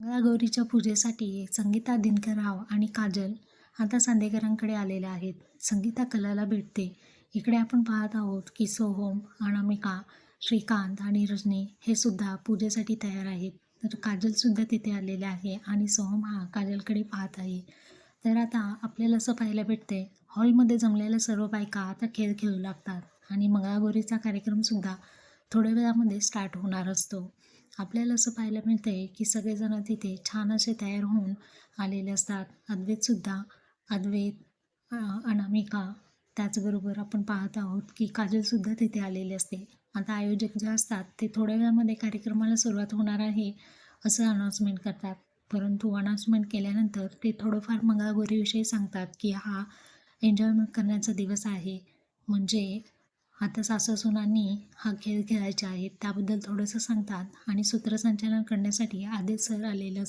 मंगळागौरीच्या पूजेसाठी संगीता दिनकरराव आणि काजल आता सांदेकरांकडे आलेल्या आहेत. संगीता कलाला भेटते. इकडे आपण पाहत आहोत की सोहम अनामिका श्रीकांत आणि रजनी हे सुद्धा पूजेसाठी तयार आहेत. तर काजलसुद्धा तिथे आलेले आहे आणि सोहम हा काजलकडे पाहत आहे. तर आता आपल्याला असं पाहायला भेटते हॉलमध्ये जमलेल्या सर्व बायका आता खेळ खेळू लागतात आणि मंगळागौरीचा कार्यक्रमसुद्धा थोड्या वेळामध्ये स्टार्ट होणार असतो. आपल्याला असं पाहायला मिळतं आहे की सगळेजण तिथे छान असे तयार होऊन आलेले असतात. अद्वैतसुद्धा अद्वैत अनामिका त्याचबरोबर आपण पाहत आहोत की काजलसुद्धा तिथे आलेले असते. आता आयोजक जे असतात ते थोड्या वेळामध्ये कार्यक्रमाला सुरुवात होणार आहे असं अनाऊन्समेंट करतात. परंतु अनाऊन्समेंट केल्यानंतर ते थोडंफार मंगळागौरीविषयी सांगतात की हा एन्जॉयमेंट करण्याचा दिवस आहे. म्हणजे आता सासूसुनांनी हा खेळ खेळायचे आहेत त्याबद्दल थोडंसं सांगतात आणि सूत्रसंचालन करण्यासाठी आदेश सर आलेलं